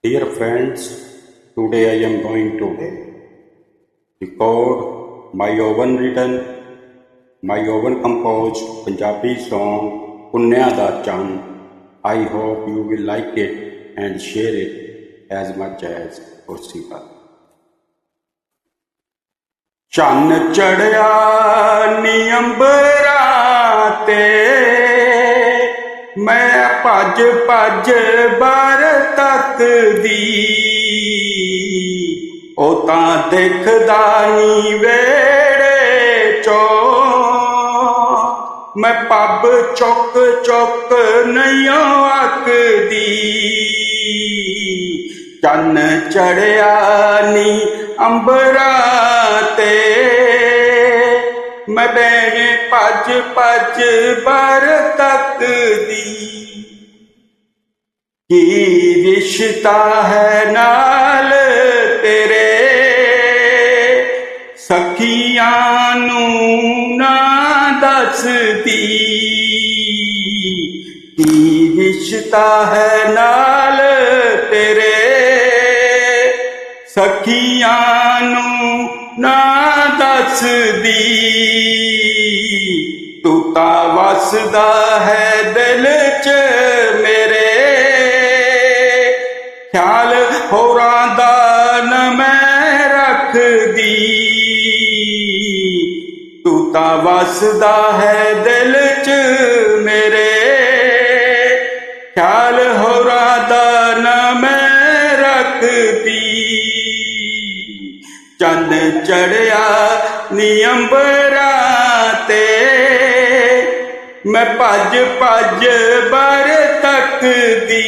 Dear friends, today I am going to record my own written, my own composed Punjabi song Punnya Da Chan. I hope you will like it and share it as much as possible. ਚੰਨ ਚੜਿਆ ਨੀ ਅੰਬਰਾਂ ਤੇ ਮੈਂ ਭੱਜ ਭੱਜ ਬਰ ਤੱਕ ਉਹ ਤਾਂ ਦੇਖਦਾ ਨੀ ਵੇੜੇ ਚੋ। ਮੈਂ ਪੱਬ ਚੁੱਕ ਚੁੱਕ ਨਹੀਂ ਆਕਦੀ ਚੰਨ ਚੜਿਆ ਨੀ ਅੰਬਰਾਂ ਤੇ। ਮੈਂ ਬੈਣੇ ਭੱਜ ਭੱਜ ਬਰ ਤੱਕਦੀ। ਕੀ ਰਿਸ਼ਤਾ ਹੈ ਨਾਲ ਤੇਰੇ? ਸਖੀਆਂ ਨੂੰ ਨਾ ਦੱਸਦੀ। ਕੀ ਰਿਸ਼ਤਾ ਹੈ ਨਾਲ ਤੇਰੇ? ਸਖੀਆਂ ਨੂੰ ਨਾ ਦੱਸਦੀ। ਤੂੰ ਤਾਂ ਵਸਦਾ ਹੈ ਦਿਲ 'ਚ। ਵਸਦਾ ਹੈ ਦਿਲ 'ਚ ਮੇਰੇ। ਖਿਆਲ ਹੋਰਾ ਦਾ ਨ ਮੈਂ ਰੱਖਦੀ। ਚੰਦ ਚੜਿਆ ਨੀ ਤੇ ਮੈਂ ਭੱਜ ਭੱਜ ਬਰ ਤੱਕਦੀ।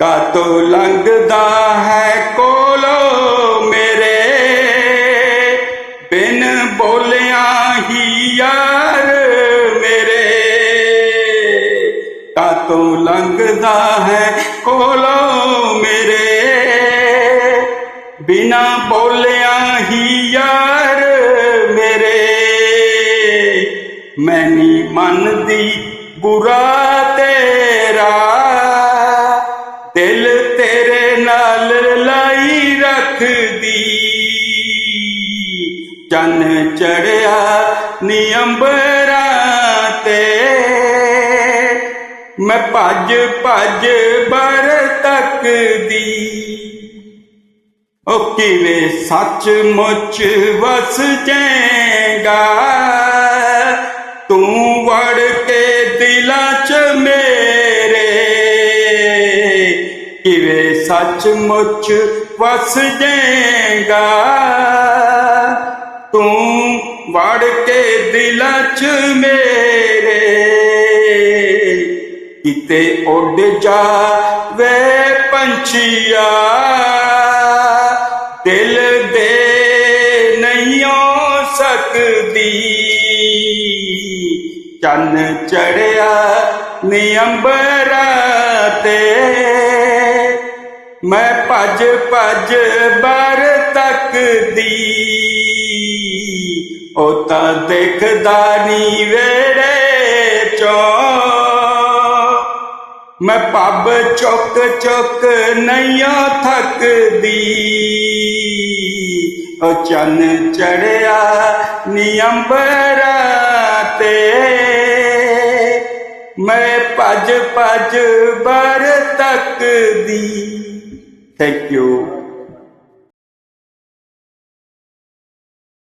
ਕਾਤੋਂ ਲੰਘਦਾ ਹੈ ਕਾਤੋਂ ਲੰਘਦਾ ਹੈ ਕੋਲੋਂ ਮੇਰੇ। ਬਿਨਾ ਬੋਲਿਆ ਹੀ ਯਾਰ ਮੇਰੇ। ਮੈਂ ਨੀ ਮੰਨਦੀ ਬੁਰਾ ਤੇਰਾ। ਦਿਲ ਤੇਰੇ ਨਾਲ ਲਾਈ ਰੱਖਦੀ। ਚੰਨ ਚੜਿਆ ਨੀ ਅੰਬਰਾਂ ਮੈਂ ਭੱਜ ਭੱਜ ਬਰ ਤੱਕ ਦੀ ਉਹ ਕਿਵੇਂ ਸੱਚ ਮੁੱਚ ਵਸ ਜਾਏਗਾ? ਤੂੰ ਵੜ ਕੇ ਦਿਲਾਂ 'ਚ ਮੇਰੇ। ਕਿਵੇਂ ਸੱਚ ਮੁੱਚ ਵਸ ਜਾਏਗਾ? ਤੂੰ ਵੜ ਕੇ ਦਿਲਾਂ 'ਚ ਮੇਰੇ। ਕਿਤੇ ਉੱਡ ਜਾਵੇ ਪੰਛੀਆ। ਦਿਲ ਦੇ ਨਹੀਂ ਹੋ ਸਕਦੀ। ਚੰਨ ਚੜਿਆ ਨੀ ਤੇ। ਮੈਂ ਭੱਜ ਭੱਜ ਬਰ ਤੱਕ ਦੀ ਉਹ ਤਾਂ ਦੇਖਦਾ ਨੀ ਵੇੜੇ ਚੋਂ। ਮੈਂ ਪੱਬ ਚੁੱਕ ਚੁੱਕ ਨਹੀਂ ਥੱਕਦੀ। ਉਹ ਚੰਨ ਚੜਿਆ ਨੀ ਅੰਬਰਾਂ ਤੇ। ਮੈਂ ਭੱਜ ਭੱਜ ਬਰ ਤੱਕਦੀ। Thank you